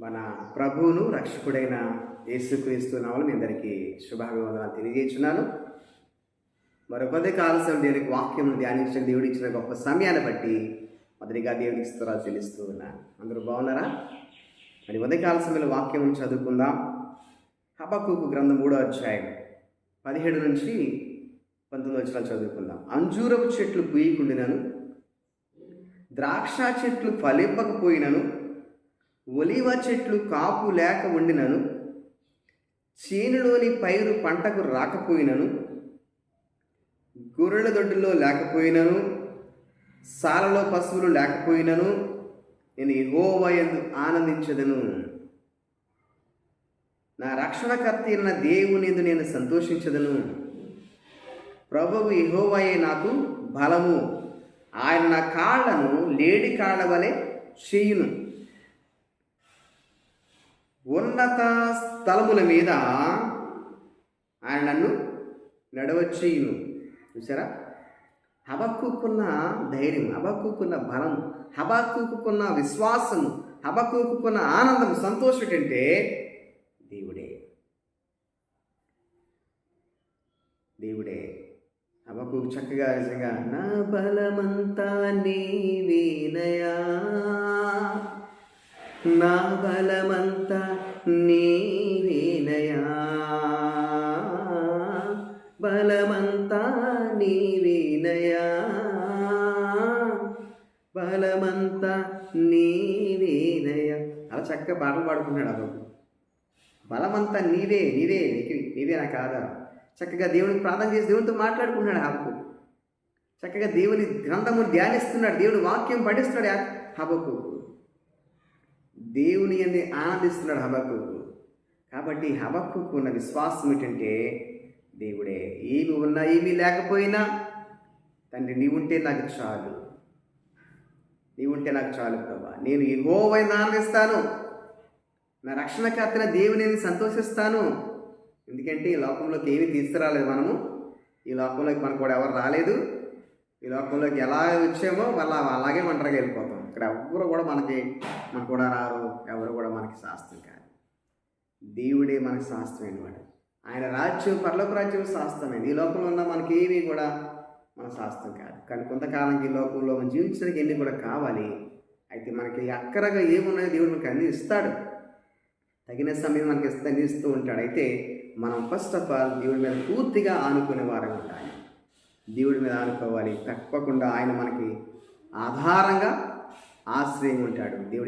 మన ప్రభువును రక్షకుడైన యేసుక్రీస్తు నామలు మీ అందరికీ శుభాభివందనాలు తెలియజేస్తున్నాను మరి కొద్ది కాలసం దేవునికి వాక్యం ధ్యానించిన దేవుడు ఇచ్చిన గొప్ప సమయాన్ని బట్టి మొదటిగా దేవునికి స్తోత్రాలు చెల్లిస్తూ ఉన్నాను. అందరూ బాగున్నారా? మరి ఉదయ కాల సమయంలో వాక్యం చదువుకుందాం. హబక్కుకు గ్రంథం మూడో అధ్యాయం పదిహేడు నుంచి పంతొమ్మిది వచ్చిన చదువుకుందాం. అంజూరపు చెట్లు పూయకుండినను ద్రాక్ష చెట్లు ఫలింపకపోయినను ఒలివ చెట్లు కాపు లేక ఉండినను చేనులోని పైరు పంటకు రాకపోయినను గొర్రెల దొడ్డులో లేకపోయినను సాలలో పశువులు లేకపోయినను నేను ఎందు ఆనందించదను. నా రక్షణకర్త అయిన దేవునిందు నేను సంతోషించదను. ప్రభువు యెహోవాయే నాకు బలము. ఆయన నా కాళ్ళను లేడి కాళ్ళ వలె చేయును. ఉన్నత స్థలముల మీద ఆయన నన్ను నడవచ్చేయును చూసారా హబక్కుకున్న ధైర్యం హబక్కుకున్న బలం హబక్కుకున్న విశ్వాసం హబక్కుకున్న ఆనందం సంతోషం ఏంటంటే దేవుడే. దేవుడే. హబకు చక్కగా నిజంగా నా బలమంతా నీవేనయా. నా బలమంతా నీవేనయా బలమంతా నీవేనయా బలమంతా నీవేనయా అలా చక్కగా పాటలు పాడుకున్నాడు అదొక బలమంతా నీవే నీవే నీకు నీవే నాకు ఆధారం. చక్కగా దేవునికి ప్రార్థన చేసి దేవునితో మాట్లాడుకున్నాడు హబకు చక్కగా దేవుని గ్రంథము ధ్యానిస్తున్నాడు దేవుని వాక్యం పఠిస్తున్నాడు హబకు దేవుని అని ఆనందిస్తున్నాడు హబక్కు. కాబట్టి హబక్కుకు ఉన్న విశ్వాసం ఏంటంటే దేవుడే ఏమి ఉన్నా ఏమీ లేకపోయినా తండ్రి నీవుంటే నాకు చాలు. నీవుంటే నాకు చాలు ప్రభా. నేను ఎగోవైన ఆనందిస్తాను నా రక్షణకర్తన దేవుని నేను సంతోషిస్తాను. ఎందుకంటే ఈ లోకంలోకి ఏమీ తీసుకురాలేదు మనము. ఈ లోకంలోకి మనకు కూడా ఎవరు రాలేదు. ఈ లోకంలోకి ఎలా వచ్చామో మళ్ళీ అలాగే ఒంటరిగా వెళ్ళిపోతాం. ఇక్కడ ఎవరు కూడా మనకి మనకు కూడా రారు ఎవరు కూడా మనకి శాస్త్రం కాదు. దేవుడే మనకి శాస్త్రమైన వాడు ఆయన రాజ్యం పర్లోక రాజ్యం శాస్త్రమైంది ఈ లోకంలో ఉన్న మనకి ఏమీ కూడా మన శాస్త్రం కాదు. కానీ కొంతకాలంకి ఈ లోకంలో మనం జీవించడానికి ఎన్ని కూడా కావాలి. అయితే మనకి అక్కరగా ఏమున్నాయో దేవుడు మనకి అన్ని ఇస్తాడు. తగిన సమయం మనకి ఇస్తే అందిస్తూ ఉంటాడు. అయితే మనం ఫస్ట్ ఆఫ్ ఆల్ దేవుడి మీద పూర్తిగా ఆనుకునే వారం ఉండాలి. దేవుడి మీద ఆనుకోవాలి. తప్పకుండా ఆయన మనకి ఆధారంగా ఆశ్రయం ఉంటాడు. దేవుడి